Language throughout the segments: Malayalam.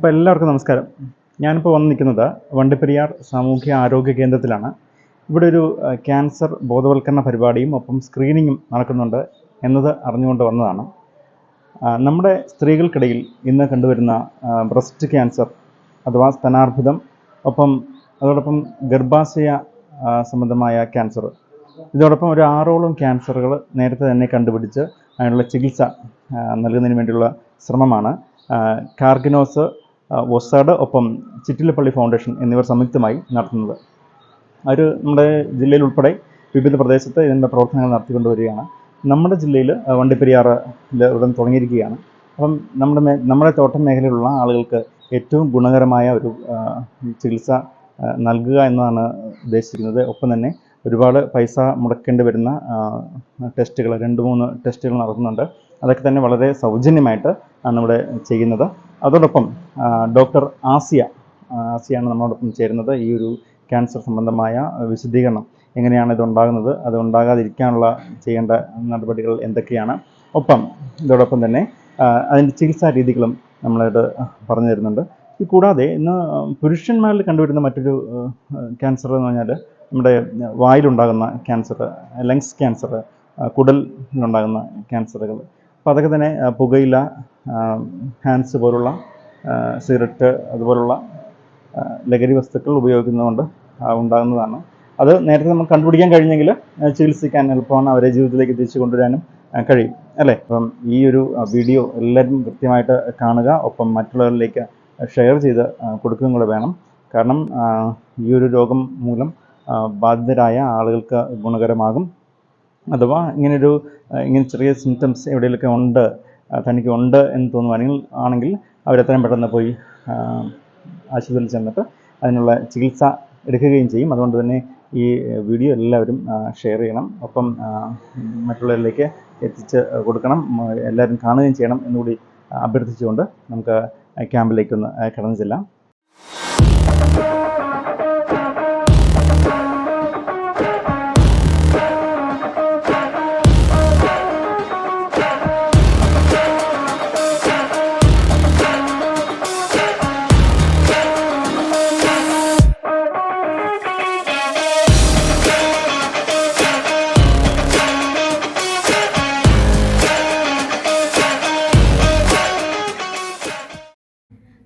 അപ്പോൾ എല്ലാവർക്കും നമസ്കാരം. ഞാനിപ്പോൾ വന്ന് നിൽക്കുന്നത് വണ്ടിപ്പെരിയാർ സാമൂഹ്യ ആരോഗ്യ കേന്ദ്രത്തിലാണ്. ഇവിടെ ഒരു ക്യാൻസർ ബോധവൽക്കരണ പരിപാടിയും ഒപ്പം സ്ക്രീനിങ്ങും നടക്കുന്നുണ്ട് എന്നത് അറിഞ്ഞുകൊണ്ട് വന്നതാണ്. നമ്മുടെ സ്ത്രീകൾക്കിടയിൽ ഇന്ന് കണ്ടുവരുന്ന ബ്രസ്റ്റ് ക്യാൻസർ അഥവാ സ്തനാർബുദം ഒപ്പം അതോടൊപ്പം ഗർഭാശയ സംബന്ധമായ ക്യാൻസർ ഇതോടൊപ്പം ഒരു ആറോളം ക്യാൻസറുകൾ നേരത്തെ തന്നെ കണ്ടുപിടിച്ച് അതിനുള്ള ചികിത്സ നൽകുന്നതിന് വേണ്ടിയുള്ള ശ്രമമാണ്. കാർഗിനോസ് ആ, ഒസാഡ് ഒപ്പം ചിറ്റിലപ്പള്ളി ഫൗണ്ടേഷൻ എന്നിവർ സംയുക്തമായി നടത്തുന്നത്. അവർ നമ്മുടെ ജില്ലയിൽ ഉൾപ്പെടെ വിവിധ പ്രദേശത്ത് ഇതിന്റെ പ്രവർത്തനങ്ങൾ നടത്തിക്കൊണ്ട് വരികയാണ് നമ്മുടെ ജില്ലയിൽ വണ്ടിപ്പെരിയാറിൽ ഉടൻ തുടങ്ങിയിരിക്കുകയാണ്. അപ്പം നമ്മുടെ മേ നമ്മുടെ തോട്ടം മേഖലയിലുള്ള ആളുകൾക്ക് ഏറ്റവും ഗുണകരമായ ഒരു ചികിത്സ നൽകുക എന്നതാണ് ഉദ്ദേശിക്കുന്നത് ഒപ്പം തന്നെ ഒരുപാട് പൈസ മുടക്കേണ്ടി വരുന്ന ടെസ്റ്റുകൾ രണ്ട് മൂന്ന് ടെസ്റ്റുകൾ നടത്തുന്നുണ്ട്. അതൊക്കെ തന്നെ വളരെ സൗജന്യമായിട്ട് ആണ് ഇവിടെ ചെയ്യുന്നത്. അതോടൊപ്പം ഡോക്ടർ ആസിയ ആസിയാണ് നമ്മളോടൊപ്പം ചേരുന്നത് ഈ ഒരു ക്യാൻസർ സംബന്ധമായ വിശദീകരണം. എങ്ങനെയാണ് ഇത് ഉണ്ടാകുന്നത്? അത് ഉണ്ടാകാതിരിക്കാനുള്ള ചെയ്യേണ്ട നടപടികൾ എന്തൊക്കെയാണ്? ഒപ്പം ഇതോടൊപ്പം തന്നെ അതിന്റെ ചികിത്സാ രീതികളും നമ്മളായിട്ട് പറഞ്ഞു തരുന്നുണ്ട്. ഇത് കൂടാതെ ഇന്ന് പുരുഷന്മാരിൽ കണ്ടുവരുന്ന മറ്റൊരു ക്യാൻസർ എന്ന് പറഞ്ഞാൽ നമ്മുടെ വായിലുണ്ടാകുന്ന ക്യാൻസർ ലങ്സ് ക്യാൻസർ കുടലിലുണ്ടാകുന്ന ക്യാൻസറുകൾ. അപ്പോൾ അതൊക്കെ തന്നെ പുകയില ഹാൻസ് പോലുള്ള സിഗരറ്റ് അതുപോലുള്ള ലഹരി വസ്തുക്കൾ ഉപയോഗിക്കുന്നതുകൊണ്ട് ഉണ്ടാകുന്നതാണ്. അത് നേരത്തെ നമുക്ക് കണ്ടുപിടിക്കാൻ കഴിഞ്ഞെങ്കിൽ ചികിത്സിക്കാൻ എളുപ്പമാണ് അവരെ ജീവിതത്തിലേക്ക് തിരിച്ചു കൊണ്ടുവരാനും കഴിയും അല്ലേ? അപ്പം ഈ ഒരു വീഡിയോ എല്ലാവരും കൃത്യമായിട്ട് കാണുക ഒപ്പം മറ്റുള്ളവരിലേക്ക് ഷെയർ ചെയ്ത് കൊടുക്കുകയും കൂടെ വേണം. കാരണം ഈ ഒരു രോഗം മൂലം ബാധിതരായ ആളുകൾക്ക് ഗുണകരമാകും. അഥവാ ഇങ്ങനൊരു ഇങ്ങനെ ചെറിയ സിംറ്റംസ് എവിടെയെങ്കിലുമൊക്കെ ഉണ്ട് തനിക്ക് ഉണ്ട് എന്ന് തോന്നുവാണെങ്കിൽ ആണെങ്കിൽ അവരെത്രയും പെട്ടെന്ന് പോയി ആശുപത്രിയിൽ ചെന്നിട്ട് അതിനുള്ള ചികിത്സ എടുക്കുകയും ചെയ്യും. അതുകൊണ്ട് തന്നെ ഈ വീഡിയോ എല്ലാവരും ഷെയർ ചെയ്യണം. ഒപ്പം മറ്റുള്ളവരിലേക്ക് എത്തിച്ച് കൊടുക്കണം. എല്ലാവരും കാണുകയും ചെയ്യണം എന്നുകൂടി അഭ്യർത്ഥിച്ചുകൊണ്ട് നമുക്ക് ക്യാമ്പിലേക്കൊന്ന് കടന്നു ചെല്ലാം.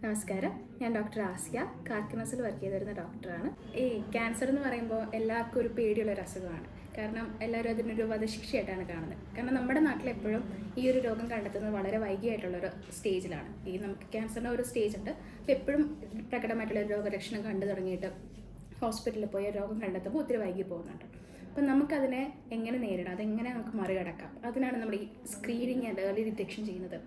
നമസ്കാരം. ഞാൻ ഡോക്ടർ ആസിയ. കാർക്കിനസിൽ വർക്ക് ചെയ്ത് വരുന്ന ഡോക്ടറാണ്. ഈ ക്യാൻസർ എന്ന് പറയുമ്പോൾ എല്ലാവർക്കും ഒരു പേടിയുള്ള ഒരു അസുഖമാണ്. കാരണം എല്ലാവരും അതിനൊരു വധശിക്ഷയായിട്ടാണ് കാണുന്നത്. കാരണം നമ്മുടെ നാട്ടിൽ എപ്പോഴും ഈ ഒരു രോഗം കണ്ടെത്തുന്നത് വളരെ വൈകിയായിട്ടുള്ളൊരു സ്റ്റേജിലാണ്. ഈ നമുക്ക് ക്യാൻസറിന്റെ ഒരു സ്റ്റേജ് ഉണ്ട്. അപ്പോൾ എപ്പോഴും പ്രകടമായിട്ടുള്ള ഒരു രോഗലക്ഷണം കണ്ടു തുടങ്ങിയിട്ട് ഹോസ്പിറ്റലിൽ പോയി രോഗം കണ്ടെത്തുമ്പോൾ ഒത്തിരി വൈകി പോകുന്നുണ്ട്. അപ്പം നമുക്കതിനെ എങ്ങനെ നേരിടാം? അതെങ്ങനെ നമുക്ക് മറികടക്കാം? അതിനാണ് നമ്മൾ ഈ സ്ക്രീനിങ് ആൻഡ് ഏർലി ഡിറ്റക്ഷൻ ചെയ്യുന്നത്.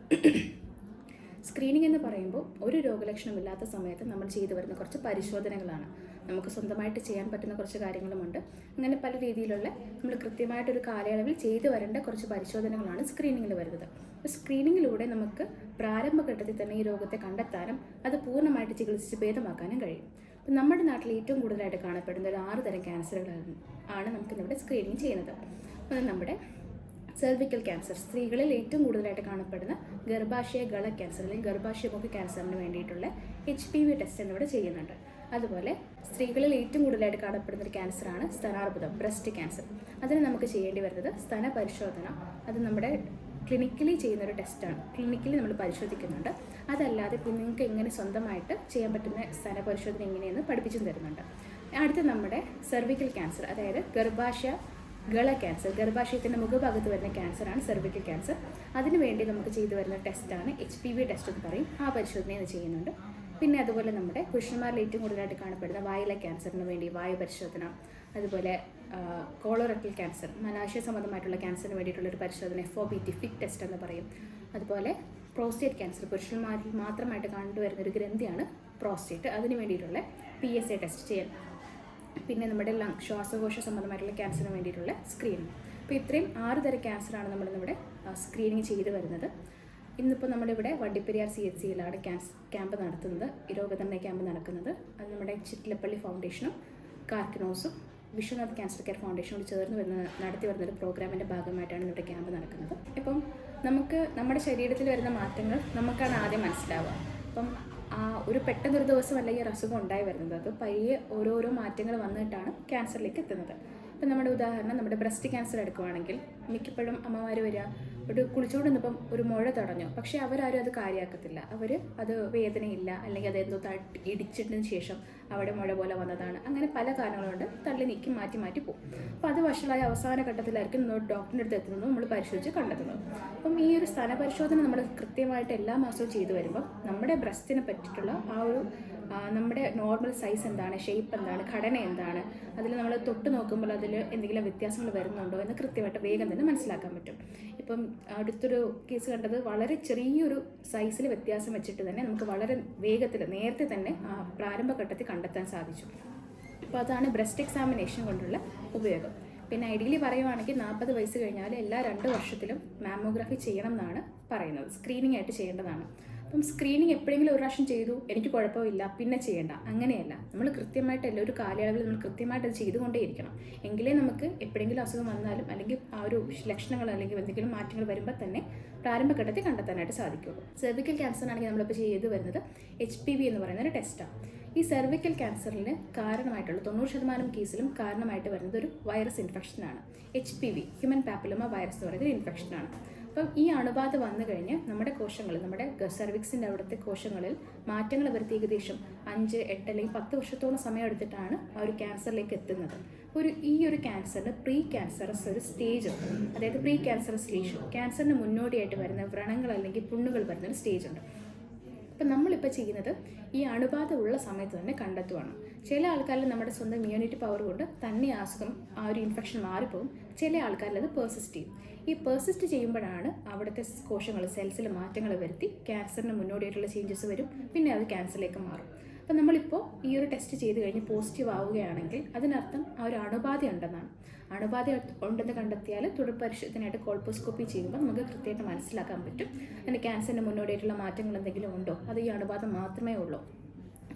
സ്ക്രീനിങ് എന്ന് പറയുമ്പോൾ ഒരു രോഗലക്ഷണമില്ലാത്ത സമയത്ത് നമ്മൾ ചെയ്തു വരുന്ന കുറച്ച് പരിശോധനകളാണ്. നമുക്ക് സ്വന്തമായിട്ട് ചെയ്യാൻ പറ്റുന്ന കുറച്ച് കാര്യങ്ങളുമുണ്ട്. അങ്ങനെ പല രീതിയിലുള്ള നമ്മൾ കൃത്യമായിട്ടൊരു കാലയളവിൽ ചെയ്തു വരേണ്ട കുറച്ച് പരിശോധനകളാണ് സ്ക്രീനിങ്ങിൽ വരുന്നത്. അപ്പോൾ സ്ക്രീനിങ്ങിലൂടെ നമുക്ക് പ്രാരംഭഘട്ടത്തിൽ തന്നെ ഈ രോഗത്തെ കണ്ടെത്താനും അത് പൂർണമായിട്ട് ചികിത്സിച്ച് ഭേദമാക്കാനും കഴിയും. അപ്പം നമ്മുടെ നാട്ടിൽ ഏറ്റവും കൂടുതലായിട്ട് കാണപ്പെടുന്ന ഒരു ആറ് തരം ക്യാൻസറുകളാണ് ആണ് നമുക്കിന്നിവിടെ സ്ക്രീനിങ് ചെയ്യുന്നത്. അത് നമ്മുടെ സെർവിക്കൽ ക്യാൻസർ സ്ത്രീകളിൽ ഏറ്റവും കൂടുതലായിട്ട് കാണപ്പെടുന്ന ഗർഭാശയ ഗള ക്യാൻസർ അല്ലെങ്കിൽ ഗർഭാശയമുഖ ക്യാൻസറിന് വേണ്ടിയിട്ടുള്ള എച്ച് പി വി ടെസ്റ്റ് എന്നിവിടെ ചെയ്യുന്നുണ്ട്. അതുപോലെ സ്ത്രീകളിൽ ഏറ്റവും കൂടുതലായിട്ട് കാണപ്പെടുന്ന ഒരു ക്യാൻസറാണ് സ്തനാർബുദം ബ്രസ്റ്റ് ക്യാൻസർ അതിന് നമുക്ക് ചെയ്യേണ്ടി വരുന്നത് സ്തന പരിശോധന അത് നമ്മുടെ ക്ലിനിക്കലി ചെയ്യുന്ന ഒരു ടെസ്റ്റാണ് ക്ലിനിക്കലി നമ്മൾ പരിശോധിക്കുന്നുണ്ട്. അതല്ലാതെ നിങ്ങൾക്ക് എങ്ങനെ സ്വന്തമായിട്ട് ചെയ്യാൻ പറ്റുന്ന സ്ഥല പരിശോധന എങ്ങനെയെന്ന് പഠിപ്പിച്ചു തരുന്നുണ്ട്. അടുത്ത നമ്മുടെ സെർവിക്കൽ ക്യാൻസർ അതായത് ഗർഭാശയ ഗള ക്യാൻസർ ഗർഭാശയത്തിന്റെ മുഖഭാഗത്ത് വരുന്ന ക്യാൻസറാണ് സെർവിക്കൽ ക്യാൻസർ അതിനുവേണ്ടി നമുക്ക് ചെയ്തു വരുന്ന ടെസ്റ്റാണ് എച്ച് പി വി ടെസ്റ്റ് എന്ന് പറയും. ആ പരിശോധന ഇത് ചെയ്യുന്നുണ്ട്. പിന്നെ അതുപോലെ നമ്മുടെ പുരുഷന്മാരിൽ ഏറ്റവും കൂടുതലായിട്ട് കാണപ്പെടുന്ന വായിലെ ക്യാൻസറിന് വേണ്ടി വായു പരിശോധന അതുപോലെ കോളോറക്ടൽ ക്യാൻസർ മലാശയ സംബന്ധമായിട്ടുള്ള ക്യാൻസറിന് വേണ്ടിയിട്ടുള്ള ഒരു പരിശോധന F O B T FIT test എന്ന് പറയും. അതുപോലെ പ്രോസ്റ്റേറ്റ് ക്യാൻസർ പുരുഷന്മാരിൽ മാത്രമായിട്ട് കണ്ടുവരുന്ന ഒരു ഗ്രന്ഥിയാണ് പ്രോസ്റ്റേറ്റ് അതിന് വേണ്ടിയിട്ടുള്ള പി എസ് എ ടെസ്റ്റ് ചെയ്യാൻ പിന്നെ നമ്മുടെ ലങ് ശ്വാസകോശ സംബന്ധമായിട്ടുള്ള ക്യാൻസറിന് വേണ്ടിയിട്ടുള്ള സ്ക്രീനിങ് അപ്പോൾ ഇത്രയും ആറ് തരം ക്യാൻസറാണ് നമ്മൾ നമ്മുടെ സ്ക്രീനിങ് ചെയ്ത് വരുന്നത്. ഇന്നിപ്പോൾ നമ്മളിവിടെ വണ്ടിപ്പെരിയാർ സി എച്ച് സിയിലാണ് ക്യാൻസ് ക്യാമ്പ് നടത്തുന്നത്. രോഗനിർണയ ക്യാമ്പ് നടക്കുന്നത്. അത് നമ്മുടെ ചിറ്റിലപ്പള്ളി ഫൗണ്ടേഷനും കാർക്കിനോസും വിശ്വനാഥ് ക്യാൻസർ കെയർ ഫൗണ്ടേഷനോട് ചേർന്ന് വരുന്ന നടത്തി വരുന്ന ഒരു പ്രോഗ്രാമിന്റെ ഭാഗമായിട്ടാണ് ഇവിടെ ക്യാമ്പ് നടക്കുന്നത്. ഇപ്പം നമുക്ക് നമ്മുടെ ശരീരത്തിൽ വരുന്ന മാറ്റങ്ങൾ നമുക്കാണ് ആദ്യം മനസ്സിലാവുക. അപ്പം ഒരു പെട്ടെന്നൊരു ദിവസം അല്ലെങ്കിൽ ഒരു അസുഖം ഉണ്ടായി വരുന്നത്. അത് പയ്യെ ഓരോരോ മാറ്റങ്ങൾ വന്നിട്ടാണ് ക്യാൻസറിലേക്ക് എത്തുന്നത്. ഇപ്പം നമ്മുടെ ഉദാഹരണം നമ്മുടെ ബ്രസ്റ്റ് ക്യാൻസർ എടുക്കുവാണെങ്കിൽ മിക്കപ്പോഴും അമ്മമാർ വരിക. ഒരു കുളിച്ചുകൊണ്ട് നിന്നപ്പം ഒരു മുഴ തടഞ്ഞു. പക്ഷേ അവരാരും അത് കാര്യമാക്കത്തില്ല അവർ അത് വേദനയില്ല. അല്ലെങ്കിൽ അതെന്തോ തട്ടി ഇടിച്ചിട്ടതിന് ശേഷം അവിടെ മുഴ പോലെ വന്നതാണ്. അങ്ങനെ പല കാരണങ്ങളുണ്ട് തള്ളി നീക്കി മാറ്റി മാറ്റി പോകും. അപ്പോൾ അത് വഷളായ അവസാന ഘട്ടത്തിലായിരിക്കും നമ്മൾ ഡോക്ടറിന്റെ അടുത്ത് എത്തുന്നത്. നമ്മൾ പരിശോധിച്ച് കണ്ടെത്തുന്നത്. അപ്പം ഈ ഒരു സ്ഥലപരിശോധന നമ്മൾ കൃത്യമായിട്ട് എല്ലാ മാസവും ചെയ്തു വരുമ്പോൾ നമ്മുടെ ബ്രസ്റ്റിനെ പറ്റിയിട്ടുള്ള ആ ഒരു നമ്മുടെ നോർമൽ സൈസ് എന്താണ് ഷേപ്പ് എന്താണ് ഘടന എന്താണ് അതിൽ നമ്മൾ തൊട്ട് നോക്കുമ്പോൾ അതിൽ എന്തെങ്കിലും വ്യത്യാസങ്ങൾ വരുന്നുണ്ടോ എന്ന് കൃത്യമായിട്ട് വേഗം മനസ്സിലാക്കാൻ പറ്റും. ഇപ്പം അടുത്തൊരു കേസ് കണ്ടത് വളരെ ചെറിയൊരു സൈസിൽ വ്യത്യാസം വെച്ചിട്ട് തന്നെ നമുക്ക് വളരെ വേഗത്തിൽ നേരത്തെ തന്നെ പ്രാരംഭഘട്ടത്തിൽ കണ്ടെത്താൻ സാധിച്ചു. അപ്പോൾ അതാണ് ബ്രസ്റ്റ് എക്സാമിനേഷൻ കൊണ്ടുള്ള ഉപയോഗം. പിന്നെ ഐഡിയലി പറയുവാണെങ്കിൽ നാൽപ്പത് വയസ്സ് കഴിഞ്ഞാൽ എല്ലാ രണ്ട് വർഷത്തിലും മാമോഗ്രാഫി ചെയ്യണം എന്നാണ് പറയുന്നത്. സ്ക്രീനിങ് ആയിട്ട് ചെയ്യേണ്ടതാണ്. അപ്പം സ്ക്രീനിങ് എപ്പോഴെങ്കിലും ഒരു പ്രാവശ്യം ചെയ്തു എനിക്ക് കുഴപ്പമില്ല പിന്നെ ചെയ്യേണ്ട. അങ്ങനെയല്ല. നമ്മൾ കൃത്യമായിട്ട് എല്ലാ ഒരു കാലയളവിൽ നമ്മൾ കൃത്യമായിട്ട് അത് ചെയ്തുകൊണ്ടേയിരിക്കണം. എങ്കിലേ നമുക്ക് എപ്പോഴെങ്കിലും അസുഖം വന്നാലും അല്ലെങ്കിൽ ആ ഒരു ലക്ഷണങ്ങൾ അല്ലെങ്കിൽ എന്തെങ്കിലും മാറ്റങ്ങൾ വരുമ്പോൾ തന്നെ പ്രാരംഭഘട്ടത്തിൽ കണ്ടെത്താനായിട്ട് സാധിക്കുള്ളൂ. സെർവിക്കൽ ക്യാൻസറിനാണെങ്കിൽ നമ്മളിപ്പോൾ ചെയ്തു വരുന്നത് എച്ച് പി വി എന്ന് പറയുന്ന ഒരു ടെസ്റ്റാണ് ഈ സെർവിക്കൽ ക്യാൻസറിന് കാരണമായിട്ടുള്ള തൊണ്ണൂറ് ശതമാനം കേസിലും കാരണമായിട്ട് വരുന്നത് ഒരു virus ഇൻഫെക്ഷനാണ് H P V human papilloma virus എന്ന് പറയുന്ന ഒരു ഇൻഫെക്ഷനാണ് അപ്പം ഈ അണുബാധ വന്നു കഴിഞ്ഞ് നമ്മുടെ കോശങ്ങൾ നമ്മുടെ സെർവിക്സിന്റെ അവിടുത്തെ കോശങ്ങളിൽ മാറ്റങ്ങൾ വരുത്തി ഏകദേശം അഞ്ച് എട്ട് അല്ലെങ്കിൽ പത്ത് വർഷത്തോളം സമയം എടുത്തിട്ടാണ് ആ ഒരു ക്യാൻസറിലേക്ക് എത്തുന്നത്. ഒരു ഈ ഒരു ക്യാൻസറിന് പ്രീ ക്യാൻസറസ് ഒരു സ്റ്റേജ് ഉണ്ട്. അതായത് പ്രീ ക്യാൻസറസ് ലീഷൻ ക്യാൻസറിന് മുന്നോടിയായിട്ട് വരുന്ന വ്രണങ്ങൾ അല്ലെങ്കിൽ പുണ്ണുകൾ വരുന്ന ഒരു സ്റ്റേജ് ഉണ്ട്. അപ്പം നമ്മളിപ്പോൾ ചെയ്യുന്നത് ഈ അണുബാധ ഉള്ള സമയത്ത് തന്നെ കണ്ടെത്തുവാണ്. ചില ആൾക്കാരിൽ നമ്മുടെ സ്വന്തം ഇമ്മ്യൂണിറ്റി പവർ കൊണ്ട് തന്നെ അസുഖം ആ ഒരു ഇൻഫെക്ഷൻ മാറിപ്പോകും ചില ആൾക്കാരിൽ അത് പെർസിസ്റ്റ് ചെയ്യും. ഈ പെർസിസ്റ്റ് ചെയ്യുമ്പോഴാണ് അവിടുത്തെ കോശങ്ങൾ സെൽസിൽ മാറ്റങ്ങൾ വരുത്തി ക്യാൻസറിന് മുന്നോടിയായിട്ടുള്ള ചേഞ്ചസ് വരും. പിന്നെ അത് ക്യാൻസറിലേക്ക് മാറും. അപ്പം നമ്മളിപ്പോൾ ഈ ഒരു ടെസ്റ്റ് ചെയ്ത് കഴിഞ്ഞ് പോസിറ്റീവ് ആവുകയാണെങ്കിൽ അതിനർത്ഥം ആ ഒരു അണുബാധ ഉണ്ടെന്നാണ്. അണുബാധ ഉണ്ടെന്ന് കണ്ടെത്തിയാൽ തുടർ പരിശോധനയായിട്ട് കോൾപോസ്കോപ്പി ചെയ്യുമ്പോൾ നമുക്ക് കൃത്യമായിട്ട് മനസ്സിലാക്കാൻ പറ്റും. അതിന് ക്യാൻസറിന് മുന്നോടിയായിട്ടുള്ള മാറ്റങ്ങൾ എന്തെങ്കിലും ഉണ്ടോ? അത് ഈ അണുബാധ മാത്രമേ ഉള്ളൂ.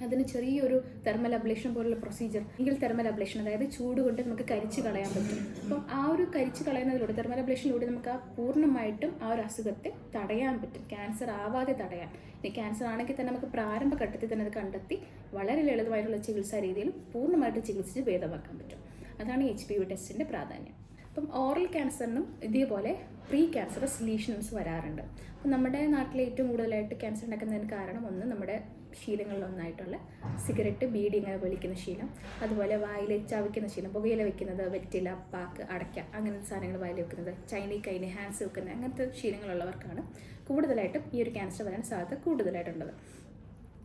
അതിന് ചെറിയൊരു തെർമൽ അബ്ലേഷൻ പോലുള്ള പ്രൊസീജിയർ എങ്കിൽ തെർമൽ അബ്ലേഷൻ അതായത് ചൂട് കൊണ്ട് നമുക്ക് കരിച്ച് കളയാൻ പറ്റും. അപ്പം ആ ഒരു കരിച്ച് കളയുന്നതിലൂടെ തെർമൽ അബ്ലേഷനിലൂടെ നമുക്ക് ആ പൂർണമായിട്ടും ആ ഒരു അസുഖത്തെ തടയാൻ പറ്റും. ക്യാൻസർ ആവാതെ തടയാൻ. ഇനി ക്യാൻസർ ആണെങ്കിൽ തന്നെ നമുക്ക് പ്രാരംഭ ഘട്ടത്തിൽ തന്നെ അത് കണ്ടെത്തി വളരെ ലളിതമായിട്ടുള്ള ചികിത്സാ രീതിയിലും പൂർണമായിട്ട് ചികിത്സിച്ച് ഭേദമാക്കാൻ പറ്റും. അതാണ് എച്ച് പി വി ടെസ്റ്റിന്റെ പ്രാധാന്യം. അപ്പം ഓറൽ ക്യാൻസറിനും ഇതേപോലെ പ്രീ ക്യാൻസറസ് ലീഷൻസ് വരാറുണ്ട്. അപ്പം നമ്മുടെ നാട്ടിൽ ഏറ്റവും കൂടുതലായിട്ട് ക്യാൻസർ ഉണ്ടാക്കുന്നതിന് കാരണം ഒന്ന് നമ്മുടെ ശീലങ്ങളിലൊന്നായിട്ടുള്ള സിഗരറ്റ് ബീഡി ഇങ്ങനെ വലിക്കുന്ന ശീലം. അതുപോലെ വായിൽ ചവയ്ക്കുന്ന ശീലം പുകയില വെക്കുന്നത് വെറ്റില പാക്ക് അടയ്ക്ക അങ്ങനത്തെ സാധനങ്ങൾ വായിൽ വെക്കുന്നത് ചൈനീ കൈന് ഹാൻഡ്സ് വെക്കുന്നത് അങ്ങനത്തെ ശീലങ്ങളുള്ളവർക്കാണ് കൂടുതലായിട്ടും ഈ ഒരു ക്യാൻസർ വരാൻ സാധ്യത കൂടുതലായിട്ടുള്ളത്.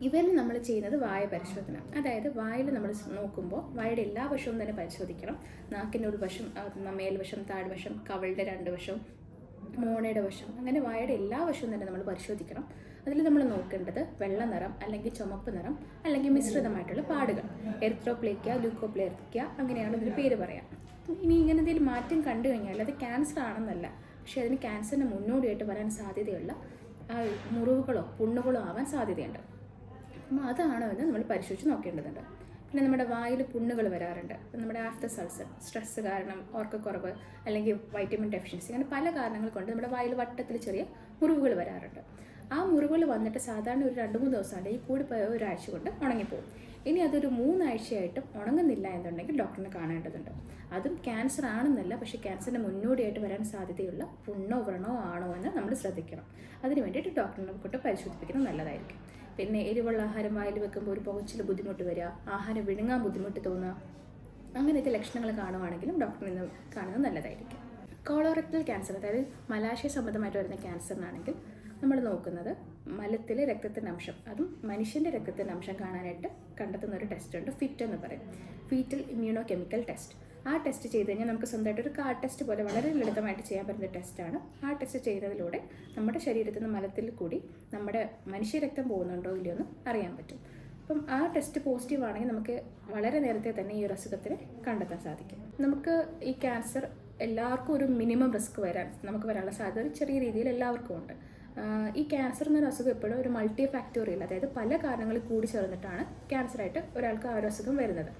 ഇവരിൽ നമ്മൾ ചെയ്യുന്നത് വായ പരിശോധന. അതായത് വായിൽ നമ്മൾ നോക്കുമ്പോൾ വായുടെ എല്ലാ വശവും തന്നെ പരിശോധിക്കണം. നാക്കിന്റെ ഒരു വശം മേൽവശം താഴ്വശം കവളുടെ രണ്ട് വശം മോണയുടെ വശം അങ്ങനെ വായുടെ എല്ലാ വശവും തന്നെ നമ്മൾ പരിശോധിക്കണം. അതിൽ നമ്മൾ നോക്കേണ്ടത് വെള്ള നിറം അല്ലെങ്കിൽ ചുമപ്പ് നിറം അല്ലെങ്കിൽ മിശ്രിതമായിട്ടുള്ള പാടുകൾ. എർത്രോപ്ലേക്ക ലൂക്കോപ്ലേക്ക അങ്ങനെയാണ് ഇതിന് പേര് പറയാം. ഇനി ഇങ്ങനെ എന്തെങ്കിലും മാറ്റം കണ്ടു കഴിഞ്ഞാൽ അത് ക്യാൻസർ ആണെന്നല്ല. പക്ഷേ അതിന് ക്യാൻസറിന് മുന്നോടിയായിട്ട് വരാൻ സാധ്യതയുള്ള മുറിവുകളോ പുണ്ണുകളോ ആവാൻ സാധ്യതയുണ്ട്. അപ്പം അതാണോ എന്ന് നമ്മൾ പരിശോധിച്ച് നോക്കേണ്ടതുണ്ട്. പിന്നെ നമ്മുടെ വായിൽ പുണ്ണുകൾ വരാറുണ്ട്. നമ്മുടെ ആഫ്റ്റർ സൾസർ സ്ട്രെസ്സ് കാരണം ഓർക്കക്കുറവ് അല്ലെങ്കിൽ വൈറ്റമിൻ ഡെഫിഷ്യൻസി അങ്ങനെ പല കാരണങ്ങൾ കൊണ്ട് നമ്മുടെ വായിൽ വട്ടത്തിൽ ചെറിയ മുറിവുകൾ വരാറുണ്ട്. ആ മുറിവുകൾ വന്നിട്ട് സാധാരണ ഒരു രണ്ട് മൂന്ന് ദിവസം അല്ലെങ്കിൽ കൂടി ഒരാഴ്ച കൊണ്ട് ഉണങ്ങിപ്പോകും ഇനി അതൊരു മൂന്നാഴ്ചയായിട്ടും ഉണങ്ങുന്നില്ല എന്നുണ്ടെങ്കിൽ ഡോക്ടറിനെ കാണേണ്ടതുണ്ട്. അതും ക്യാൻസർ ആണെന്നല്ല പക്ഷേ ക്യാൻസറിന് മുന്നോടിയായിട്ട് വരാൻ സാധ്യതയുള്ള പുണ്ണോ വ്രണോ ആണോ എന്ന് നമ്മൾ ശ്രദ്ധിക്കണം. അതിന് വേണ്ടിയിട്ട് ഡോക്ടറിനെ കൊണ്ട് പരിശോധിപ്പിക്കുന്നത് നല്ലതായിരിക്കും. പിന്നെ എരിവുള്ള ആഹാരം വായിൽ വെക്കുമ്പോൾ ഒരു പുകച്ചിൽ ബുദ്ധിമുട്ട് വരിക ആഹാരം വിഴുങ്ങാൻ ബുദ്ധിമുട്ട് തോന്നുക അങ്ങനത്തെ ലക്ഷണങ്ങൾ കാണുവാണെങ്കിലും ഡോക്ടറിൽ നിന്ന് കാണുന്നത് നല്ലതായിരിക്കും. കോളോറക്ടൽ ക്യാൻസർ അതായത് മലാശയ സംബന്ധമായിട്ട് വരുന്ന ക്യാൻസറിനാണെങ്കിൽ നമ്മൾ നോക്കുന്നത് മലത്തിലെ രക്തത്തിന്റെ അംശം. അതും മനുഷ്യന്റെ രക്തത്തിന്റെ അംശം കാണാനായിട്ട് കണ്ടെത്തുന്ന ഒരു ടെസ്റ്റ് ഉണ്ട്. ഫിറ്റ് എന്ന് പറയും. ഫീറ്റൽ ഇമ്മ്യൂണോ കെമിക്കൽ ടെസ്റ്റ് ആ ടെസ്റ്റ് ചെയ്ത് കഴിഞ്ഞാൽ നമുക്ക് സ്വന്തമായിട്ട് ഒരു കാർ ടെസ്റ്റ് പോലെ വളരെ ലളിതമായിട്ട് ചെയ്യാൻ പറ്റുന്ന ടെസ്റ്റാണ് ആ ടെസ്റ്റ് ചെയ്തതിലൂടെ നമ്മുടെ ശരീരത്തിൽ നിന്ന് മലത്തിൽ കൂടി നമ്മുടെ മനുഷ്യരക്തം പോകുന്നുണ്ടോ ഇല്ലയോ എന്ന് അറിയാൻ പറ്റും. അപ്പം ആ ടെസ്റ്റ് പോസിറ്റീവ് ആണെങ്കിൽ നമുക്ക് വളരെ നേരത്തെ തന്നെ ഈ ഒരു അസുഖത്തിനെ കണ്ടെത്താൻ സാധിക്കും. നമുക്ക് ഈ ക്യാൻസർ എല്ലാവർക്കും ഒരു മിനിമം റിസ്ക് വരാൻ നമുക്ക് വരാനുള്ള സാധ്യത ചെറിയ രീതിയിൽ എല്ലാവർക്കും ഉണ്ട്. ഈ ക്യാൻസർ എന്നൊരു അസുഖം എപ്പോഴും ഒരു മൾട്ടി ഫാക്ടോറിയൽ അതായത് പല കാരണങ്ങൾ കൂടി ചേർന്നിട്ടാണ് ക്യാൻസറായിട്ട് ഒരാൾക്ക് ആ ഒരു അസുഖം വരുന്നത്.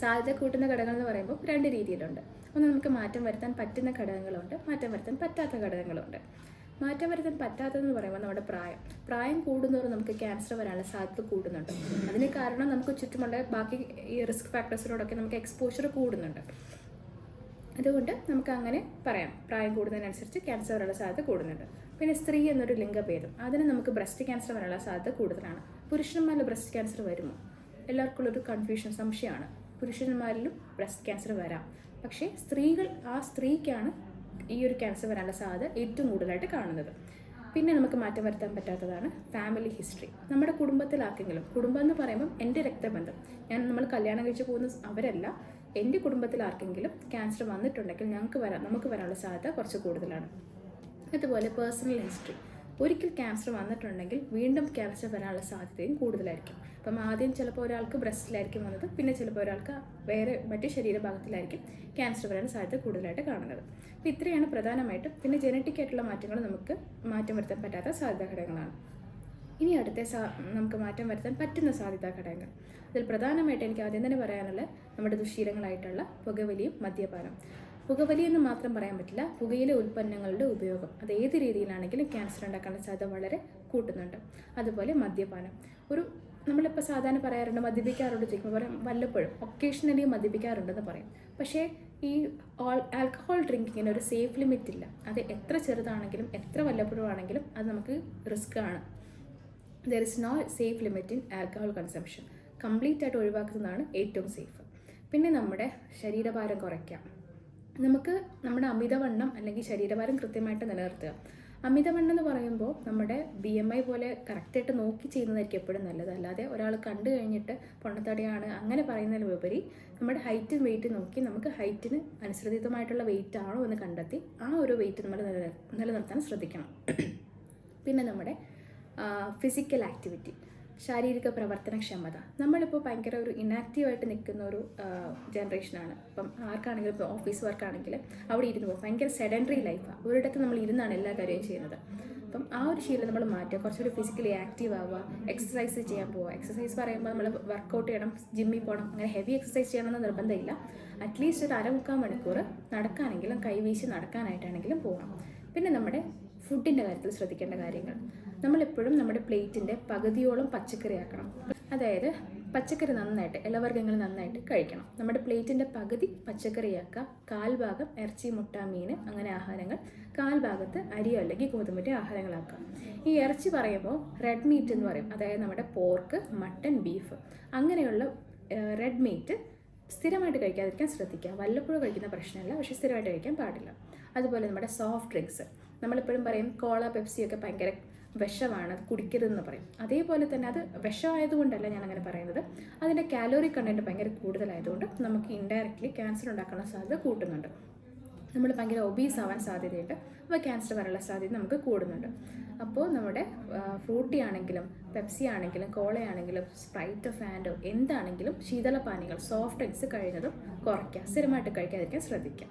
സാധ്യത കൂട്ടുന്ന ഘടകങ്ങൾ എന്ന് പറയുമ്പോൾ രണ്ട് രീതിയിലുണ്ട്. ഒന്ന് നമുക്ക് മാറ്റം വരുത്താൻ പറ്റുന്ന ഘടകങ്ങളുണ്ട് മാറ്റം വരുത്താൻ പറ്റാത്ത ഘടകങ്ങളുണ്ട്. മാറ്റം വരുത്താൻ പറ്റാത്തതെന്ന് പറയുമ്പോൾ നമ്മുടെ പ്രായം. പ്രായം കൂടുന്നതോറും നമുക്ക് ക്യാൻസർ വരാനുള്ള സാധ്യത കൂടുന്നുണ്ട്. അതിന് കാരണം നമുക്ക് ചുറ്റുമുള്ള ബാക്കി ഈ റിസ്ക് ഫാക്ടേഴ്സിനോടൊക്കെ നമുക്ക് എക്സ്പോഷർ കൂടുന്നുണ്ട്. അതുകൊണ്ട് നമുക്ക് അങ്ങനെ പറയാം. പ്രായം കൂടുന്നതിനനുസരിച്ച് ക്യാൻസർ വരാനുള്ള സാധ്യത കൂടുന്നുണ്ട്. പിന്നെ സ്ത്രീ എന്നൊരു ലിംഗഭേദം. അതിന് നമുക്ക് ബ്രസ്റ്റ് ക്യാൻസർ വരാനുള്ള സാധ്യത കൂടുതലാണ്. പുരുഷന്മാരിൽ ബ്രസ്റ്റ് ക്യാൻസർ വരുമോ? എല്ലാവർക്കും ഒരു കൺഫ്യൂഷൻ സംശയമാണ്. പുരുഷന്മാരിലും ബ്രസ്റ്റ് ക്യാൻസർ വരാം. പക്ഷേ സ്ത്രീകൾ ആ സ്ത്രീക്കാണ് ഈ ഒരു ക്യാൻസർ വരാനുള്ള സാധ്യത ഏറ്റവും കൂടുതലായിട്ട് കാണുന്നത്. പിന്നെ നമുക്ക് മാറ്റം വരുത്താൻ പറ്റാത്തതാണ് ഫാമിലി ഹിസ്റ്ററി നമ്മുടെ കുടുംബത്തിലാർക്കെങ്കിലും കുടുംബം എന്ന് പറയുമ്പം എന്റെ രക്തബന്ധം. ഞാൻ നമ്മൾ കല്യാണം കഴിച്ച് പോകുന്ന അവരല്ല. എന്റെ കുടുംബത്തിൽ ആർക്കെങ്കിലും ക്യാൻസർ വന്നിട്ടുണ്ടെങ്കിൽ ഞങ്ങൾക്ക് വരാൻ നമുക്ക് വരാനുള്ള സാധ്യത കുറച്ച് കൂടുതലാണ്. അതുപോലെ പേഴ്സണൽ ഹിസ്റ്ററി ഒരിക്കൽ ക്യാൻസർ വന്നിട്ടുണ്ടെങ്കിൽ വീണ്ടും ക്യാൻസർ വരാനുള്ള സാധ്യതയും കൂടുതലായിരിക്കും. അപ്പം ആദ്യം ചിലപ്പോൾ ഒരാൾക്ക് ബ്രസ്റ്റിലായിരിക്കും വന്നത് പിന്നെ ചിലപ്പോൾ ഒരാൾക്ക് വേറെ മറ്റു ശരീരഭാഗത്തിലായിരിക്കും ക്യാൻസർ വരാൻ സാധ്യത കൂടുതലായിട്ട് കാണുന്നത്. അപ്പോൾ ഇത്രയാണ് പ്രധാനമായിട്ടും. പിന്നെ ജനറ്റിക് ആയിട്ടുള്ള മാറ്റങ്ങൾ നമുക്ക് മാറ്റം വരുത്താൻ പറ്റാത്ത സാധ്യത ഘടകങ്ങളാണ്. ഇനി അടുത്ത സാ നമുക്ക് മാറ്റം വരുത്താൻ പറ്റുന്ന സാധ്യതാ ഘടകങ്ങൾ. അതിൽ പ്രധാനമായിട്ട് എനിക്ക് ആദ്യം തന്നെ പറയാനുള്ള നമ്മുടെ ദുശീലങ്ങളായിട്ടുള്ള പുകവലിയും മദ്യപാനം. പുകവലി എന്ന് മാത്രം പറയാൻ പറ്റില്ല. പുകയിലെ ഉൽപ്പന്നങ്ങളുടെ ഉപയോഗം. അത് ഏത് രീതിയിലാണെങ്കിലും ക്യാൻസർ ഉണ്ടാക്കാനുള്ള സാധ്യത വളരെ കൂട്ടുന്നുണ്ട്. അതുപോലെ മദ്യപാനം. ഒരു നമ്മളിപ്പോൾ സാധാരണ പറയാറുണ്ട് മദ്യപിക്കാറുണ്ട് ചോദിക്കുമ്പോൾ വല്ലപ്പോഴും ഒക്കേഷണലി മദ്യപിക്കാറുണ്ടെന്ന് പറയും. പക്ഷേ ഈ ഓൾ ആൽക്കഹോൾ ഡ്രിങ്കിങ്ങിന് ഒരു സേഫ് ലിമിറ്റ് ഇല്ല. അത് എത്ര ചെറുതാണെങ്കിലും എത്ര വല്ലപ്പോഴും ആണെങ്കിലും അത് നമുക്ക് റിസ്ക് ആണ്. There is no safe limit in alcohol consumption complete ആയിട്ട് ഒഴിവാക്കുന്നതാണ് ഏറ്റവും സേഫ് പിന്നെ നമ്മുടെ ശരീരഭാരം കുറയ്ക്കാം. നമുക്ക് നമ്മുടെ അമിതവണ്ണം അല്ലെങ്കിൽ ശരീരഭാരം കൃത്യമായിട്ട് നിലനിർത്തുക. അമിതവണ്ണം എന്ന് പറയുമ്പോൾ നമ്മുടെ ബി എം ഐ പോലെ കറക്റ്റായിട്ട് നോക്കി ചെയ്യുന്നതായിരിക്കും എപ്പോഴും നല്ലത്. അല്ലാതെ ഒരാൾ കണ്ടു കഴിഞ്ഞിട്ട് പൊണ്ണത്തടിയാണ് അങ്ങനെ പറയുന്നതിനുപരി നമ്മുടെ ഹൈറ്റും വെയിറ്റും നോക്കി നമുക്ക് ഹൈറ്റിന് അനുസൃതമായിട്ടുള്ള വെയിറ്റ് ആണോ എന്ന് കണ്ടെത്തി ആ ഒരു വെയിറ്റ് നമ്മൾ നിലനിർ നിലനിർത്താൻ ശ്രദ്ധിക്കണം. പിന്നെ നമ്മുടെ ഫിസിക്കൽ ആക്ടിവിറ്റി ശാരീരിക പ്രവർത്തനക്ഷമത. നമ്മളിപ്പോൾ ഭയങ്കര ഒരു ഇനാക്റ്റീവായിട്ട് നിൽക്കുന്ന ഒരു ജനറേഷനാണ് ഇപ്പം ആർക്കാണെങ്കിലും ഇപ്പോൾ ഓഫീസ് വർക്കാണെങ്കിൽ അവിടെ ഇരുന്ന് പോകും. ഭയങ്കര സെഡൻഡറി ലൈഫാണ് ഒരിടത്ത് നമ്മൾ ഇരുന്നാണ് എല്ലാ കാര്യവും ചെയ്യുന്നത്. അപ്പം ആ ഒരു ശീലം നമ്മൾ മാറ്റുക. കുറച്ചുകൂടി ഫിസിക്കലി ആക്റ്റീവ് ആവുക. എക്സസൈസ് ചെയ്യാൻ പോവുക. എക്സസൈസ് പറയുമ്പോൾ നമ്മൾ വർക്കൗട്ട് ചെയ്യണം ജിമ്മിൽ പോകണം. അങ്ങനെ ഹെവി എക്സസൈസ് ചെയ്യണമെന്ന് നിർബന്ധമില്ല. അറ്റ്ലീസ്റ്റ് ഒരു അരമുക്കാൽ മണിക്കൂർ നടക്കാനെങ്കിലും കൈവീശി നടക്കാനായിട്ടാണെങ്കിലും പോകണം. പിന്നെ നമ്മുടെ ഫുഡിന്റെ കാര്യത്തിൽ ശ്രദ്ധിക്കേണ്ട കാര്യങ്ങൾ. നമ്മളെപ്പോഴും നമ്മുടെ പ്ലേറ്റിന്റെ പകുതിയോളം പച്ചക്കറി ആക്കണം. അതായത് പച്ചക്കറി നന്നായിട്ട് ഇലവർഗങ്ങൾ നന്നായിട്ട് കഴിക്കണം. നമ്മുടെ പ്ലേറ്റിന്റെ പകുതി പച്ചക്കറിയാക്കുക കാൽഭാഗം ഇറച്ചി മുട്ട മീൻ അങ്ങനെ ആഹാരങ്ങൾ. കാൽഭാഗത്ത് അരിയോ അല്ലെങ്കിൽ ഗോതമ്പിന്റെ ആഹാരങ്ങളാക്കുക ഈ ഇറച്ചി പറയുമ്പോൾ റെഡ് മീറ്റ് എന്ന് പറയും. അതായത് നമ്മുടെ പോർക്ക് മട്ടൺ ബീഫ് അങ്ങനെയുള്ള റെഡ് മീറ്റ് സ്ഥിരമായിട്ട് കഴിക്കാതിരിക്കാൻ ശ്രദ്ധിക്കുക. വല്ലപ്പോഴും കഴിക്കുന്ന പ്രശ്നമല്ല പക്ഷേ സ്ഥിരമായിട്ട് കഴിക്കാൻ പാടില്ല. അതുപോലെ നമ്മുടെ സോഫ്റ്റ് ഡ്രിങ്ക്സ് നമ്മളെപ്പോഴും പറയും കോള പെപ്സിയൊക്കെ ഭയങ്കര വിഷമാണ് അത് കുടിക്കരുതെന്ന് പറയും. അതേപോലെ തന്നെ അത് വിഷമായതുകൊണ്ടല്ല ഞാൻ അങ്ങനെ പറയുന്നത്. അതിന്റെ കാലോറി കണ്ടന്റ് ഭയങ്കര കൂടുതലായതുകൊണ്ട് നമുക്ക് ഇൻഡയറക്റ്റ്ലി ക്യാൻസർ ഉണ്ടാക്കാനുള്ള സാധ്യത കൂട്ടുന്നുണ്ട്. നമ്മൾ ഭയങ്കര ഒബീസ് ആവാൻ സാധ്യതയുണ്ട്. അപ്പോൾ ക്യാൻസർ വരാനുള്ള സാധ്യത നമുക്ക് കൂടുന്നുണ്ട്. അപ്പോൾ നമ്മുടെ ഫ്രൂട്ടി ആണെങ്കിലും പെപ്സി ആണെങ്കിലും കോളയാണെങ്കിലും സ്പ്രൈറ്റോ ഫാൻഡോ എന്താണെങ്കിലും ശീതളപാനീയങ്ങൾ സോഫ്റ്റ് ഡ്രിങ്ക്സ് കഴിയുന്നതും കുറയ്ക്കുക സ്ഥിരമായിട്ട് കഴിക്കാതിരിക്കാൻ ശ്രദ്ധിക്കുക.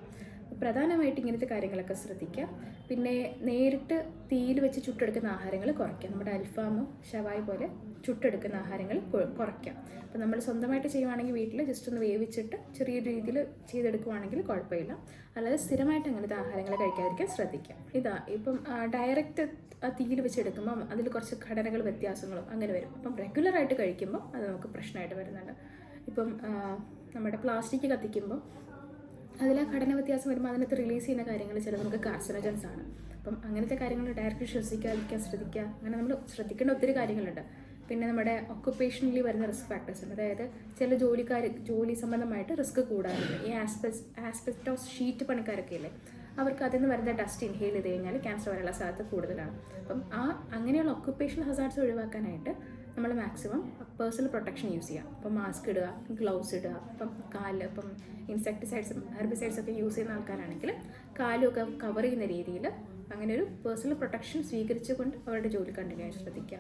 പ്രധാനമായിട്ട് ഇങ്ങനത്തെ കാര്യങ്ങളൊക്കെ ശ്രദ്ധിക്കുക. പിന്നെ നേരിട്ട് തീയിൽ വെച്ച് ചുട്ടെടുക്കുന്ന ആഹാരങ്ങൾ കുറയ്ക്കുക. നമ്മുടെ അൽഫാമോ ഷവായി പോലെ ചുട്ടെടുക്കുന്ന ആഹാരങ്ങൾ കുറയ്ക്കാം അപ്പം നമ്മൾ സ്വന്തമായിട്ട് ചെയ്യുവാണെങ്കിൽ വീട്ടിൽ ജസ്റ്റ് ഒന്ന് വേവിച്ചിട്ട് ചെറിയ രീതിയിൽ ചെയ്തെടുക്കുവാണെങ്കിൽ കുഴപ്പമില്ല. അല്ലാതെ സ്ഥിരമായിട്ട് അങ്ങനത്തെ ആഹാരങ്ങൾ കഴിക്കാതിരിക്കാൻ ശ്രദ്ധിക്കാം ഇതാ ഇപ്പം ഡയറക്റ്റ് തീയിൽ വെച്ചെടുക്കുമ്പം അതിൽ കുറച്ച് ഘടനകൾ വ്യത്യാസങ്ങളും അങ്ങനെ വരും. അപ്പം റെഗുലറായിട്ട് കഴിക്കുമ്പോൾ അത് നമുക്ക് പ്രശ്നമായിട്ട് വരുന്നുണ്ട്. ഇപ്പം നമ്മുടെ പ്ലാസ്റ്റിക് കത്തിക്കുമ്പം അതിൽ ആ ഘടന വ്യത്യാസം വരുമ്പോൾ അതിനകത്ത് റിലീസ് ചെയ്യുന്ന കാര്യങ്ങൾ ചില നമുക്ക് കാർസിനോജൻസ് ആണ്. അപ്പം അങ്ങനത്തെ കാര്യങ്ങൾ ഡയറക്റ്റ് ശ്വസിക്കാതിരിക്കാൻ ശ്രദ്ധിക്കുക. അങ്ങനെ നമ്മൾ ശ്രദ്ധിക്കേണ്ട ഒത്തിരി കാര്യങ്ങളുണ്ട്. പിന്നെ നമ്മുടെ ഒക്കുപ്പേഷനിൽ വരുന്ന റിസ്ക് ഫാക്ടേഴ്സ് ഉണ്ട്. അതായത് ചില ജോലിക്കാർ ജോലി സംബന്ധമായിട്ട് റിസ്ക് കൂടാറുണ്ട്. ഈ ആസ്പെക്ട് ഓഫ് ഷീറ്റ് പണിക്കാരൊക്കെ ഇല്ലേ അവർക്ക് അതിൽ നിന്ന് വരുന്ന ഡസ്റ്റ് ഇൻഹെയിൽ ചെയ്ത് കഴിഞ്ഞാൽ ക്യാൻസർ വരാനുള്ള സാധ്യത കൂടുതലാണ്. അപ്പം ആ അങ്ങനെയുള്ള ഒക്കുപ്പേഷണൽ ഹസാർഡ്സ് ഒഴിവാക്കാനായിട്ട് നമ്മൾ മാക്സിമം പേഴ്സണൽ പ്രൊട്ടക്ഷൻ യൂസ് ചെയ്യുക ഇപ്പം മാസ്ക് ഇടുക ഗ്ലൗസ് ഇടുക ഇപ്പം കാൽ ഇപ്പം ഇൻസെക്ടിസൈഡ്സും ഹെർബിസൈഡ്സ് ഒക്കെ യൂസ് ചെയ്യുന്ന ആൾക്കാരാണെങ്കിൽ കാലുമൊക്കെ കവർ ചെയ്യുന്ന രീതിയിൽ അങ്ങനെ ഒരു പേഴ്സണൽ പ്രൊട്ടക്ഷൻ സ്വീകരിച്ചുകൊണ്ട് അവരുടെ ജോലി കണ്ടിന്യൂ ചെയ്യാൻ ശ്രദ്ധിക്കുക.